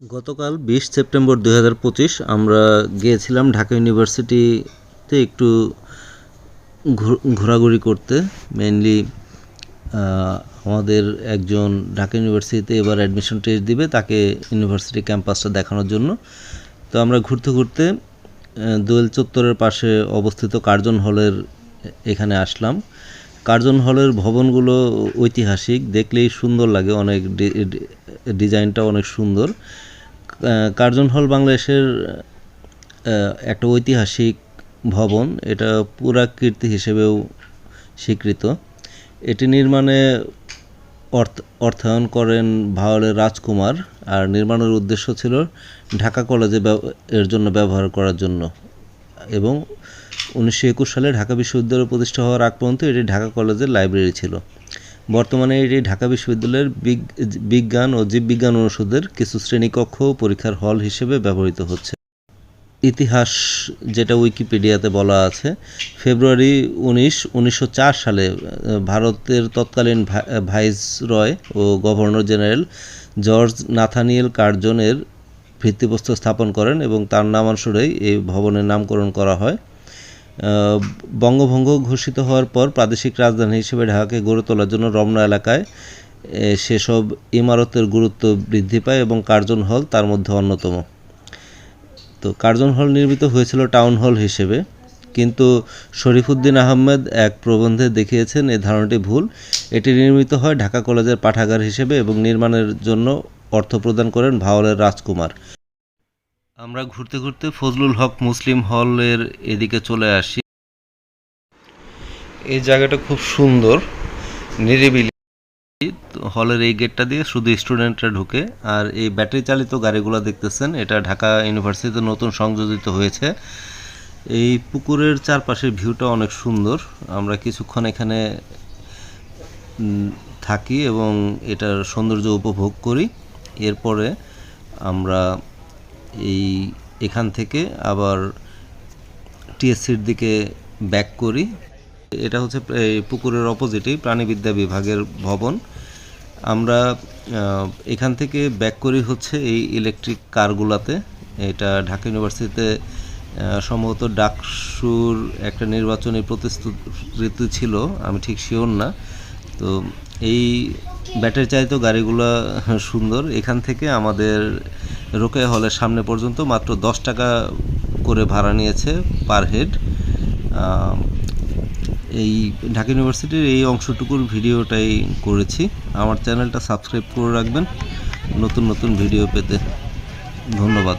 গতকাল বিশ সেপ্টেম্বর দুই হাজার পঁচিশ আমরা গিয়েছিলাম ঢাকা ইউনিভার্সিটিতে একটু ঘোরাঘুরি করতে। মেনলি আমাদের একজন ঢাকা ইউনিভার্সিটিতে এবার অ্যাডমিশন টেস্ট দিবে তাকে ইউনিভার্সিটি ক্যাম্পাসটা দেখানোর জন্য। তো আমরা ঘুরতে ঘুরতে দোয়েল চত্বরের পাশে অবস্থিত কার্জন হলের এখানে আসলাম। কার্জন হলের ভবনগুলো ঐতিহাসিক, দেখলেই সুন্দর লাগে, অনেক ডিজাইনটা অনেক সুন্দর। কার্জন হল বাংলাদেশের একটা ঐতিহাসিক ভবন, এটা পুরাকীর্তি হিসেবেও স্বীকৃত। এটি নির্মাণে অর্থ, অর্থায়ন করেন ভাওয়ালের রাজকুমার, আর নির্মাণের উদ্দেশ্য ছিল ঢাকা কলেজে এর জন্য ব্যবহার করার জন্য। এবং উনিশশো একুশ সালে ঢাকা বিশ্ববিদ্যালয় প্রতিষ্ঠা হওয়ার আগ পর্যন্ত এটি ঢাকা কলেজের লাইব্রেরি ছিল। বর্তমানে এটি ঢাকা বিশ্ববিদ্যালয়ের বিজ্ঞান ও জীববিজ্ঞান অনুষদের কিছু শ্রেণীকক্ষ ও পরীক্ষার হল হিসেবে ব্যবহৃত হচ্ছে। ইতিহাস, যেটা উইকিপিডিয়াতে বলা আছে, ফেব্রুয়ারি উনিশ, উনিশশো সালে ভারতের তৎকালীন ভা- ভাইসরয় ও গভর্নর জেনারেল জর্জ নাথানিয়েল কার্জনের ভিত্তিপ্রস্তর স্থাপন করেন এবং তার নামানুসারেই এই ভবনের নামকরণ করা হয়। বঙ্গভঙ্গ ঘোষিত হওয়ার পর প্রাদেশিক রাজধানী হিসেবে ঢাকাকে গড়ে তোলার জন্য রমনা এলাকায় সেসব ইমারতের গুরুত্ব বৃদ্ধি পায় এবং কার্জন হল তার মধ্যে অন্যতম। তো কার্জন হল নির্মিত হয়েছিল টাউন হল হিসেবে, কিন্তু শরীফুদ্দিন আহমেদ এক প্রবন্ধে দেখিয়েছেন এই ধারণাটি ভুল। এটি নির্মিত হয় ঢাকা কলেজের পাঠাগার হিসেবে এবং নির্মাণের জন্য অর্থ প্রদান করেন ভাওয়ালের রাজকুমার। আমরা ঘুরতে ঘুরতে ফজলুল হক মুসলিম হলের এদিকে চলে আসি। এই জায়গাটা খুব সুন্দর, নিরিবিলি। হলের এই গেটটা দিয়ে শুধু স্টুডেন্টরা ঢুকে, আর এই ব্যাটারি চালিত গাড়িগুলো দেখতেছেন, এটা ঢাকা ইউনিভার্সিটিতে নতুন সংযোজিত হয়েছে। এই পুকুরের চারপাশের ভিউটা অনেক সুন্দর। আমরা কিছুক্ষণ এখানে থাকি এবং এটার সৌন্দর্য উপভোগ করি। এরপরে আমরা এই এখান থেকে আবার টিএসসির দিকে ব্যাক করি। এটা হচ্ছে পুকুরের অপোজিটেই প্রাণীবিদ্যা বিভাগের ভবন। আমরা এখান থেকে ব্যাক করি হচ্ছে এই ইলেকট্রিক কারগুলাতে এটা ঢাকা ইউনিভার্সিটিতে সম্ভবত ডাকসুর একটা নির্বাচনী প্রতিশ্রুতি ছিল, আমি ঠিক শিওর না। তো এই ব্যাটারি চালিত গাড়িগুলো সুন্দর। এখান থেকে আমাদের রোকেয়া হলের সামনে পর্যন্ত মাত্র দশ টাকা করে ভাড়া নিয়েছে পার হেড। এই ঢাকা ইউনিভার্সিটির এই অংশটুকুর ভিডিওটাই করেছি। আমার চ্যানেলটা সাবস্ক্রাইব করে রাখবেন। নতুন নতুন ভিডিও পেতে ধন্যবাদ।